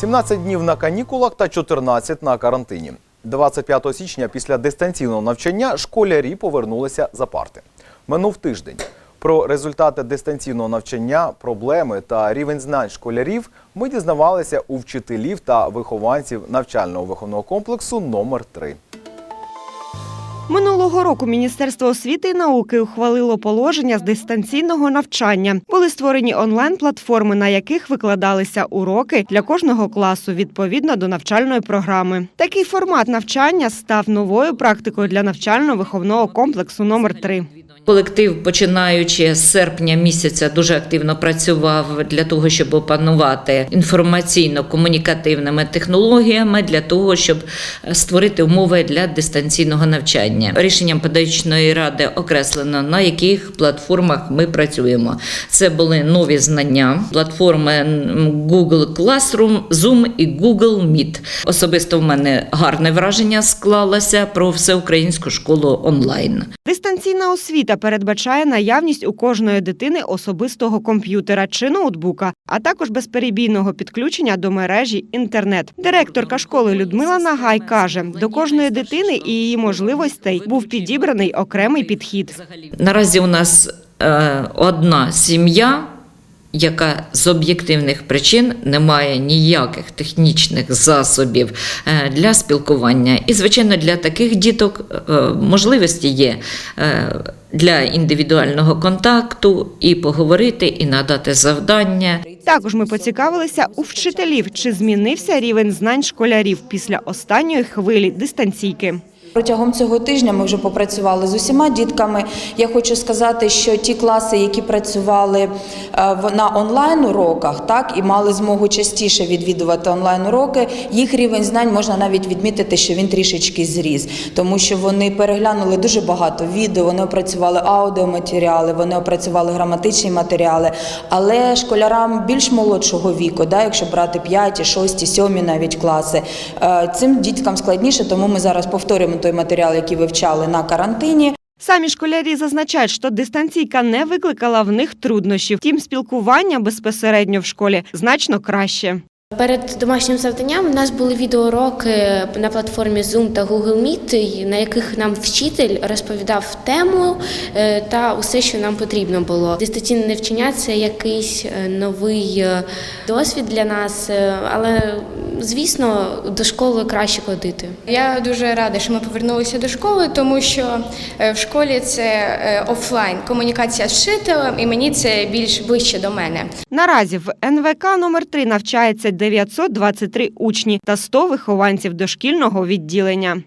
17 днів на канікулах та 14 на карантині. 25 січня після дистанційного навчання школярі повернулися за парти. Минув тиждень. Про результати дистанційного навчання, проблеми та рівень знань школярів ми дізнавалися у вчителів та вихованців навчального виховного комплексу номер 3 Минулого року Міністерство освіти і науки ухвалило положення з дистанційного навчання. Були створені онлайн-платформи, на яких викладалися уроки для кожного класу відповідно до навчальної програми. Такий формат навчання став новою практикою для навчально-виховного комплексу номер 3 Колектив, починаючи з серпня місяця, дуже активно працював для того, щоб опанувати інформаційно-комунікативними технологіями для того, щоб створити умови для дистанційного навчання. Рішенням педагогічної ради окреслено на яких платформах ми працюємо. Це були нові знання, платформи Google Classroom, Zoom і Google Meet. Особисто в мене гарне враження склалося про всеукраїнську школу онлайн. Дистанційна освіта передбачає наявність у кожної дитини особистого комп'ютера чи ноутбука, а також безперебійного підключення до мережі інтернет. Директорка школи Людмила Нагай каже, до кожної дитини і її можливостей був підібраний окремий підхід. Наразі у нас е, одна сім'я, яка з об'єктивних причин не має ніяких технічних засобів е, для спілкування. І, звичайно, для таких діток е, можливості є. е, Для індивідуального контакту і поговорити, і надати завдання. Також ми поцікавилися у вчителів, чи змінився рівень знань школярів після останньої хвилі дистанційки. Протягом цього тижня ми вже попрацювали з усіма дітками. Я хочу сказати, що ті класи, які працювали е, на онлайн уроках, так і мали змогу частіше відвідувати онлайн уроки, їх рівень знань можна навіть відмітити, що він трішечки зріс, тому що вони переглянули дуже багато відео, вони опрацювали аудіоматеріали, вони опрацювали граматичні матеріали. Але школярам більш молодшого віку, да, якщо брати 5, 6, 7 навіть класи, е, цим діткам складніше, тому ми зараз повторюємо той матеріал, який вивчали на карантині. Самі школярі зазначають, що дистанційка не викликала в них труднощів. Втім, спілкування безпосередньо в школі значно краще. Перед домашнім завданням у нас були відеоуроки на платформі Zoom та Google Meet, на яких нам вчитель розповідав тему е, та усе, що нам потрібно було. Дистанційне навчання це якийсь е, новий е, досвід для нас, але звісно, до школи краще ходити. Я дуже рада, що ми повернулися до школи, тому що в школі це офлайн комунікація з вчителем, і мені це більш ближче до мене. Наразі в НВК номер 3 навчається 923 учні та 100 вихованців дошкільного відділення.